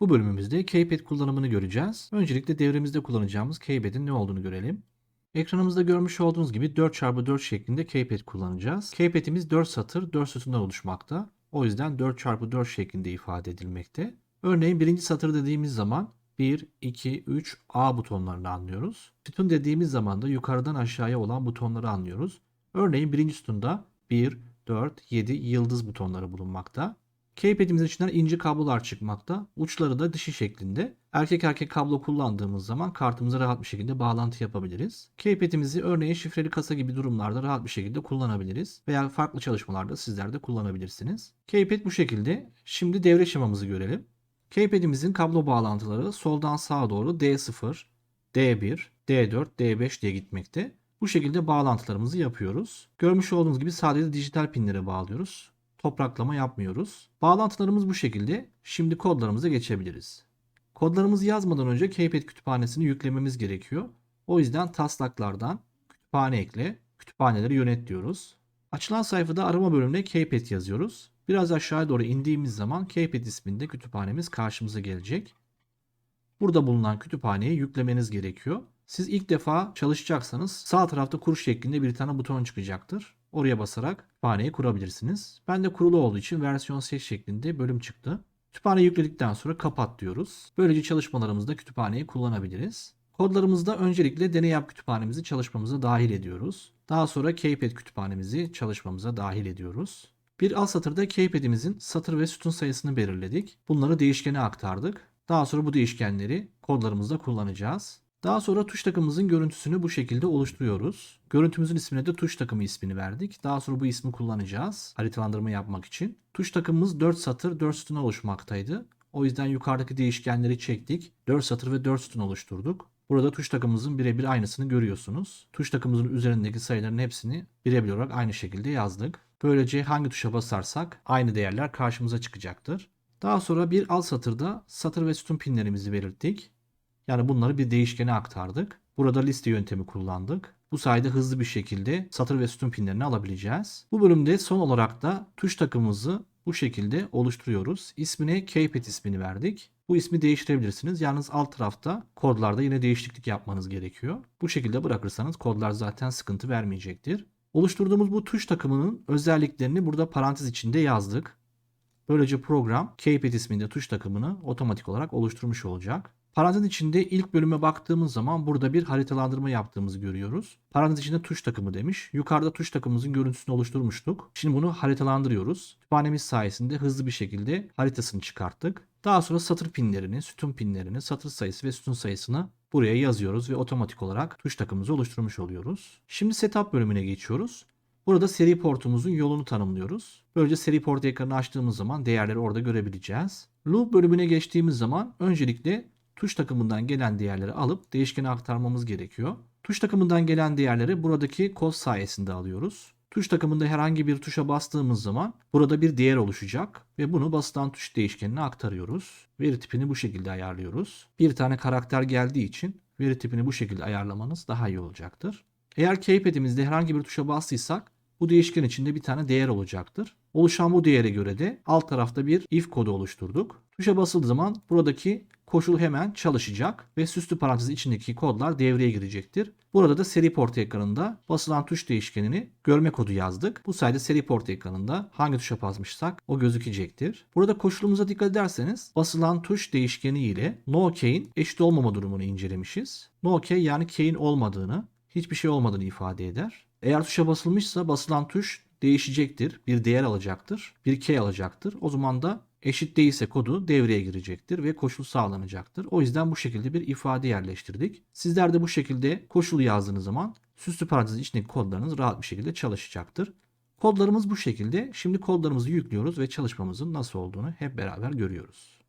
Bu bölümümüzde Keypad kullanımını göreceğiz. Öncelikle devremizde kullanacağımız Keypad'in ne olduğunu görelim. Ekranımızda görmüş olduğunuz gibi 4x4 şeklinde Keypad kullanacağız. Keypad'imiz 4 satır 4 sütundan oluşmakta. O yüzden 4x4 şeklinde ifade edilmekte. Örneğin birinci satır dediğimiz zaman 1, 2, 3 A butonlarını anlıyoruz. Sütun dediğimiz zaman da yukarıdan aşağıya olan butonları anlıyoruz. Örneğin birinci sütunda 1, 4, 7 yıldız butonları bulunmakta. Keypad'imizin içinden ince kablolar çıkmakta. Uçları da dişi şeklinde. Erkek erkek kablo kullandığımız zaman kartımıza rahat bir şekilde bağlantı yapabiliriz. Keypad'imizi örneğin şifreli kasa gibi durumlarda rahat bir şekilde kullanabiliriz. Veya farklı çalışmalarda sizler de kullanabilirsiniz. Keypad bu şekilde. Şimdi devre şemamızı görelim. Keypad'imizin kablo bağlantıları soldan sağa doğru D0, D1, D4, D5 diye gitmekte. Bu şekilde bağlantılarımızı yapıyoruz. Görmüş olduğunuz gibi sadece dijital pinlere bağlıyoruz. Topraklama yapmıyoruz. Bağlantılarımız bu şekilde. Şimdi kodlarımıza geçebiliriz. Kodlarımızı yazmadan önce Keypad kütüphanesini yüklememiz gerekiyor. O yüzden taslaklardan kütüphane ekle, kütüphaneleri yönet diyoruz. Açılan sayfada arama bölümüne Keypad yazıyoruz. Biraz aşağıya doğru indiğimiz zaman Keypad isminde kütüphanemiz karşımıza gelecek. Burada bulunan kütüphaneyi yüklemeniz gerekiyor. Siz ilk defa çalışacaksanız sağ tarafta kur şeklinde bir tane buton çıkacaktır. Oraya basarak kütüphaneyi kurabilirsiniz. Ben de kurulu olduğu için versiyon seç şeklinde bölüm çıktı. Kütüphaneyi yükledikten sonra kapat diyoruz. Böylece çalışmalarımızda kütüphaneyi kullanabiliriz. Kodlarımızda öncelikle deney yap kütüphanemizi çalışmamıza dahil ediyoruz. Daha sonra Keypad kütüphanemizi çalışmamıza dahil ediyoruz. Bir alt satırda Keypad'imizin satır ve sütun sayısını belirledik. Bunları değişkene aktardık. Daha sonra bu değişkenleri kodlarımızda kullanacağız. Daha sonra tuş takımımızın görüntüsünü bu şekilde oluşturuyoruz. Görüntümüzün ismine de tuş takımı ismini verdik. Daha sonra bu ismi kullanacağız haritalandırma yapmak için. Tuş takımımız 4 satır 4 sütuna oluşmaktaydı. O yüzden yukarıdaki değişkenleri çektik. 4 satır ve 4 sütun oluşturduk. Burada tuş takımımızın birebir aynısını görüyorsunuz. Tuş takımımızın üzerindeki sayıların hepsini birebir olarak aynı şekilde yazdık. Böylece hangi tuşa basarsak aynı değerler karşımıza çıkacaktır. Daha sonra bir alt satırda satır ve sütun pinlerimizi belirttik. Yani bunları bir değişkene aktardık. Burada liste yöntemi kullandık. Bu sayede hızlı bir şekilde satır ve sütun pinlerini alabileceğiz. Bu bölümde son olarak da tuş takımımızı bu şekilde oluşturuyoruz. İsmine Keypad ismini verdik. Bu ismi değiştirebilirsiniz. Yalnız alt tarafta kodlarda yine değişiklik yapmanız gerekiyor. Bu şekilde bırakırsanız kodlar zaten sıkıntı vermeyecektir. Oluşturduğumuz bu tuş takımının özelliklerini burada parantez içinde yazdık. Böylece program Keypad isminde tuş takımını otomatik olarak oluşturmuş olacak. Parantez içinde ilk bölüme baktığımız zaman burada bir haritalandırma yaptığımızı görüyoruz. Parantez içinde tuş takımı demiş. Yukarıda tuş takımımızın görüntüsünü oluşturmuştuk. Şimdi bunu haritalandırıyoruz. Kütüphanemiz sayesinde hızlı bir şekilde haritasını çıkarttık. Daha sonra satır pinlerini, sütun pinlerini, satır sayısı ve sütun sayısını buraya yazıyoruz ve otomatik olarak tuş takımımızı oluşturmuş oluyoruz. Şimdi setup bölümüne geçiyoruz. Burada seri portumuzun yolunu tanımlıyoruz. Böylece seri port ekranını açtığımız zaman değerleri orada görebileceğiz. Loop bölümüne geçtiğimiz zaman öncelikle tuş takımından gelen değerleri alıp değişkene aktarmamız gerekiyor. Tuş takımından gelen değerleri buradaki kod sayesinde alıyoruz. Tuş takımında herhangi bir tuşa bastığımız zaman burada bir değer oluşacak ve bunu basılan tuş değişkenine aktarıyoruz. Veri tipini bu şekilde ayarlıyoruz. Bir tane karakter geldiği için veri tipini bu şekilde ayarlamanız daha iyi olacaktır. Eğer keypad'imizde herhangi bir tuşa bastıysak bu değişken içinde bir tane değer olacaktır. Oluşan bu değere göre de alt tarafta bir if kodu oluşturduk. Tuşa basıldığı zaman buradaki koşul hemen çalışacak ve süslü parantez içindeki kodlar devreye girecektir. Burada da seri port ekranında basılan tuş değişkenini görme kodu yazdık. Bu sayede seri port ekranında hangi tuşa basmışsak o gözükecektir. Burada koşulumuza dikkat ederseniz basılan tuş değişkeni ile no key'in eşit olmama durumunu incelemişiz. No key yani key'in olmadığını, hiçbir şey olmadığını ifade eder. Eğer tuşa basılmışsa basılan tuş değişecektir. Bir değer alacaktır. Bir key alacaktır. O zaman da eşit değilse kodu devreye girecektir ve koşul sağlanacaktır. O yüzden bu şekilde bir ifade yerleştirdik. Sizler de bu şekilde koşulu yazdığınız zaman süslü parantez içindeki kodlarınız rahat bir şekilde çalışacaktır. Kodlarımız bu şekilde. Şimdi kodlarımızı yüklüyoruz ve çalışmamızın nasıl olduğunu hep beraber görüyoruz.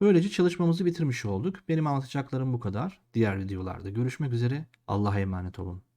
Böylece çalışmamızı bitirmiş olduk. Benim anlatacaklarım bu kadar. Diğer videolarda görüşmek üzere. Allah'a emanet olun.